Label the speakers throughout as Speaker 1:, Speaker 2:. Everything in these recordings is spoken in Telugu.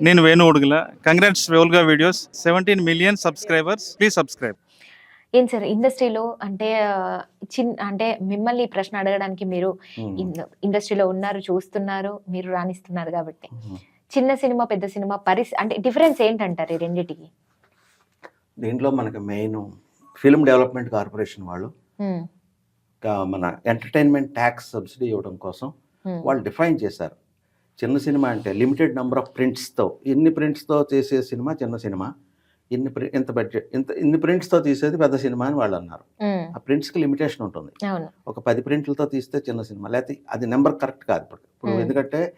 Speaker 1: నేను Venu Udugula congrats వెల్గా videos seventeen million subscribers please subscribe
Speaker 2: ఏం సార్ ఇండస్ట్రీలో అంటే చిన్ అంటే మిమ్మల్ని ఈ ప్రశ్న అడగడానికి మీరు ఇన్- ఇండస్ట్రీలో ఉన్నారు చూస్తున్నారు మీరు రాణిస్తున్నారు కాబట్టి. చిన్న సినిమా పెద్ద సినిమా పరిస్ అంటే డిఫరెన్స్ ఏంటంటారు ఈ రెండిటికి?
Speaker 3: దీంట్లో మనకి మెయిన్ ఫిల్మ్ డెవలప్మెంట్ కార్పొరేషన్ వాళ్ళు కా- మన ఎంటర్టైన్మెంట్ ట్యాక్స్ సబ్సిడీ ఇవ్వడం కోసం వాళ్ళు డిఫైన్ చేశారు. చిన్న సినిమా అంటే లిమిటెడ్ నెంబర్ ఆఫ్ ప్రింట్స్తో ఇన్ని ప్రింట్స్తో చేసే సినిమా చిన్న సినిమా? ఇన్ని ఇంత బడ్జెట్ ఇంత ఇన్ని ప్రింట్స్తో తీసేది పెద్ద సినిమా అని వాళ్ళు అన్నారు. ఆ ప్రింట్స్కి లిమిటేషన్ ఉంటుంది. ఒక పది ప్రింట్లతో తీస్తే చిన్న సినిమా లేకపోతే అది నెంబర్ కరెక్ట్ కాదు ఇప్పుడు. ఇప్పుడు. ఎందుకంటే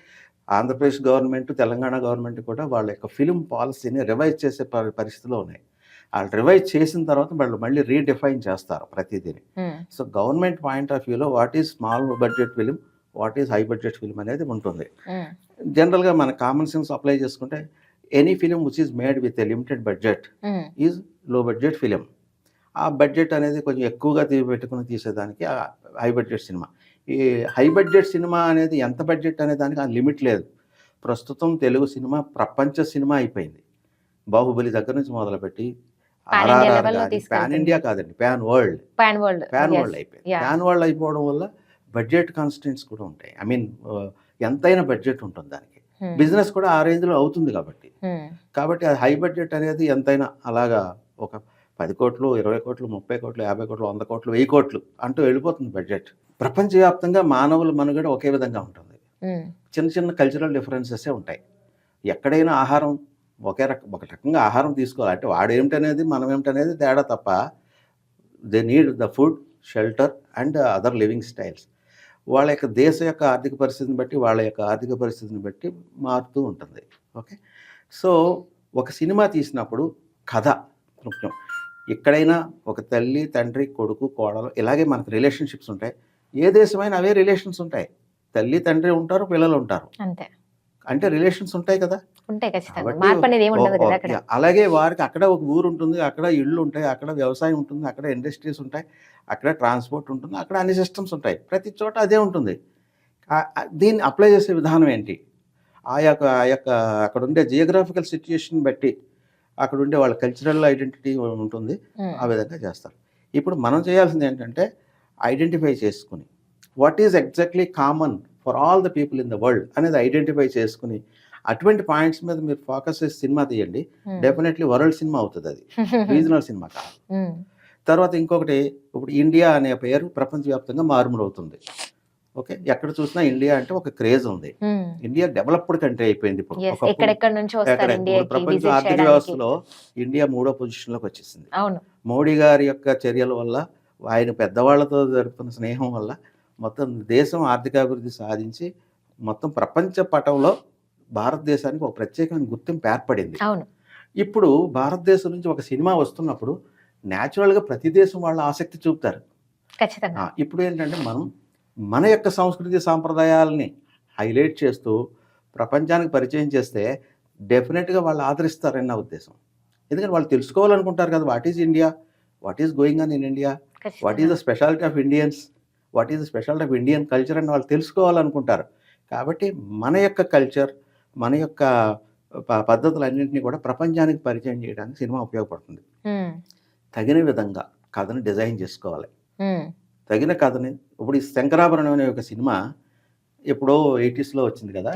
Speaker 3: ఆంధ్రప్రదేశ్ గవర్నమెంట్ తెలంగాణ గవర్నమెంట్ కూడా వాళ్ళ యొక్క ఫిలిం పాలసీని రివైజ్ చేసే పరి- పరిస్థితిలో ఉన్నాయి. వాళ్ళు రివైజ్ చేసిన తర్వాత వాళ్ళు మళ్ళీ రీడిఫైన్ చేస్తారు ప్రతిదీని. సో గవర్నమెంట్ పాయింట్ ఆఫ్ వ్యూలో what is small budget film what is high budget film అనేది ఉంటుంది. జనరల్గా మన కామన్ సెన్స్ అప్లై చేసుకుంటే any film which is made with a limited budget ఈజ్లో budget film ఆ బడ్జెట్ అనేది కొంచెం ఎక్కువగా పెట్టుకుని తీసేదానికి ఆ హై బడ్జెట్ సినిమా ఈ హై బడ్జెట్ సినిమా అనేది ఎంత బడ్జెట్ అనే దానికి ఆ లిమిట్ లేదు. ప్రస్తుతం తెలుగు సినిమా ప్రపంచ సినిమా అయిపోయింది. బాహుబలి దగ్గర నుంచి మొదలుపెట్టి
Speaker 2: తీసుకెళ్తుంది.
Speaker 3: పాన్ ఇండియా కాదండి pan world
Speaker 2: pan world
Speaker 3: pan world అయిపోయింది. ప్యాన్ వరల్డ్ అయిపోవడం వల్ల బడ్జెట్ కాన్స్టెంట్స్ కూడా ఉంటాయి. ఐ మీన్ ఎంతైనా బడ్జెట్ ఉంటుంది దానికి. బిజినెస్ కూడా ఆ రేంజ్లో అవుతుంది కాబట్టి. కాబట్టి అది హై బడ్జెట్ అనేది ఎంతైనా అలాగా ఒక పది కోట్లు ఇరవై కోట్లు ముప్పై కోట్లు యాభై కోట్లు వంద కోట్లు వెయ్యి కోట్లు అంటూ వెళ్ళిపోతుంది బడ్జెట్. ప్రపంచవ్యాప్తంగా మానవుల మనుగడ ఒకే విధంగా ఉంటుంది. చిన్న చిన్న కల్చరల్ డిఫరెన్సెసే ఉంటాయి. ఎక్కడైనా ఆహారం ఒకే రక ఒక రకంగా ఆహారం తీసుకోవాలి. అంటే వాడు ఏమిటనేది మనం ఏమిటనేది తేడా తప్ప they need the food shelter and other living styles. వాళ్ళ యొక్క దేశ యొక్క ఆర్థిక పరిస్థితిని బట్టి వాళ్ళ యొక్క ఆర్థిక పరిస్థితిని బట్టి మారుతూ ఉంటుంది. ఓకే? సో ఒక సినిమా తీసినప్పుడు కథ ముఖ్యం. ఎక్కడైనా ఒక తల్లి తండ్రి కొడుకు కోడలు ఇలాగే మనకు రిలేషన్షిప్స్ ఉంటాయి. ఏ దేశమైనా అవే రిలేషన్స్ ఉంటాయి. తల్లి తండ్రి ఉంటారు పిల్లలు ఉంటారు.
Speaker 2: అంతే.
Speaker 3: అంటే రిలేషన్స్ ఉంటాయి కదా.
Speaker 2: ఉంటాయి ఖచ్చితంగా.
Speaker 3: అలాగే వారికి అక్కడ ఒక ఊరు ఉంటుంది అక్కడ ఇళ్ళు ఉంటాయి అక్కడ వ్యవసాయం ఉంటుంది అక్కడ ఇండస్ట్రీస్ ఉంటాయి అక్కడ ట్రాన్స్పోర్ట్ ఉంటుంది అక్కడ అన్ని సిస్టమ్స్ ఉంటాయి. ప్రతి చోట అదే ఉంటుంది. దీన్ని అప్లై చేసే విధానం ఏంటి? ఆ యొక్క ఆ యొక్క అక్కడ ఉండే జియోగ్రాఫికల్ సిచ్యుయేషన్ బట్టి అక్కడ ఉండే వాళ్ళ కల్చరల్ ఐడెంటిటీ ఉంటుంది ఆ విధంగా చేస్తారు. ఇప్పుడు మనం చేయాల్సింది ఏంటంటే ఐడెంటిఫై చేసుకుని what is exactly common for all the people in the world అనేది ఐడెంటిఫై చేసుకుని అటువంటి పాయింట్స్ మీద మీరు ఫోకస్ చేసి సినిమా తీయండి. డెఫినెట్లీ వరల్డ్ సినిమా అవుతుంది అది. రీజనల్ సినిమా కాదు.
Speaker 2: ఉమ్,
Speaker 3: తర్వాత ఇంకొకటి ఇప్పుడు ఇండియా అనే పేరు ప్రపంచవ్యాప్తంగా మారుమూలవుతుంది. ఓకే ఎక్కడ చూసినా ఇండియా అంటే ఒక క్రేజ్ ఉంది. ఇండియా డెవలప్డ్ కంట్రీ అయిపోయింది ఇప్పుడు. ప్రపంచ ఆర్థిక వ్యవస్థలో ఇండియా మూడో పొజిషన్లోకి వచ్చేసింది.
Speaker 2: అవును.
Speaker 3: మోడీ గారి యొక్క చర్యల వల్ల ఆయన పెద్దవాళ్ళతో జరుపుతున్న స్నేహం వల్ల మొత్తం దేశం ఆర్థికాభివృద్ధి సాధించి మొత్తం ప్రపంచ పటంలో భారతదేశానికి ఒక ప్రత్యేకమైన గుర్తింపు ఏర్పడింది. ఇప్పుడు భారతదేశం నుంచి ఒక సినిమా వస్తున్నప్పుడు న్యాచురల్గా ప్రతి దేశం వాళ్ళ ఆసక్తి చూపుతారు. ఇప్పుడు ఏంటంటే మనం మన యొక్క సంస్కృతి సాంప్రదాయాలని హైలైట్ చేస్తూ ప్రపంచానికి పరిచయం చేస్తే డెఫినెట్గా వాళ్ళు ఆదరిస్తారని నా ఉద్దేశం. ఎందుకంటే వాళ్ళు తెలుసుకోవాలనుకుంటారు కదా what is India? What is going on in India? What is the speciality of Indians? What is the speciality of Indian culture అని వాళ్ళు తెలుసుకోవాలనుకుంటారు. కాబట్టి మన యొక్క కల్చర్ మన యొక్క పద్ధతులన్నింటినీ కూడా ప్రపంచానికి పరిచయం చేయడానికి సినిమా ఉపయోగపడుతుంది. తగిన విధంగా కథను డిజైన్ చేసుకోవాలి. తగిన కథని ఇప్పుడు ఈ శంకరాభరణం అనే ఒక సినిమా ఎప్పుడో ఎయిటీస్లో వచ్చింది కదా?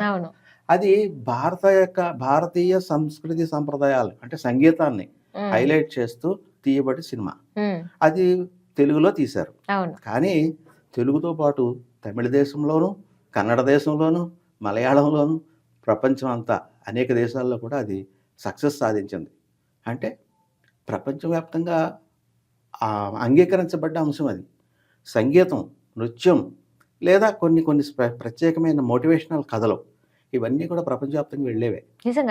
Speaker 3: అది భారత యొక్క భారతీయ సంస్కృతి సంప్రదాయాలు అంటే సంగీతాన్ని హైలైట్ చేస్తూ తీయబడి సినిమా. అది తెలుగులో తీశారు. కానీ తెలుగుతో పాటు తమిళ దేశంలోనూ కన్నడ దేశంలోనూ మలయాళంలోనూ ప్రపంచం అంతా అనేక దేశాల్లో కూడా అది సక్సెస్ సాధించింది. అంటే ప్రపంచవ్యాప్తంగా అంగీకరించబడ్డ అంశం అది. సంగీతం నృత్యం లేదా కొన్ని కొన్ని ప్రత్యేకమైన మోటివేషనల్ కథలు ఇవన్నీ కూడా ప్రపంచవ్యాప్తంగా వెళ్ళేవే.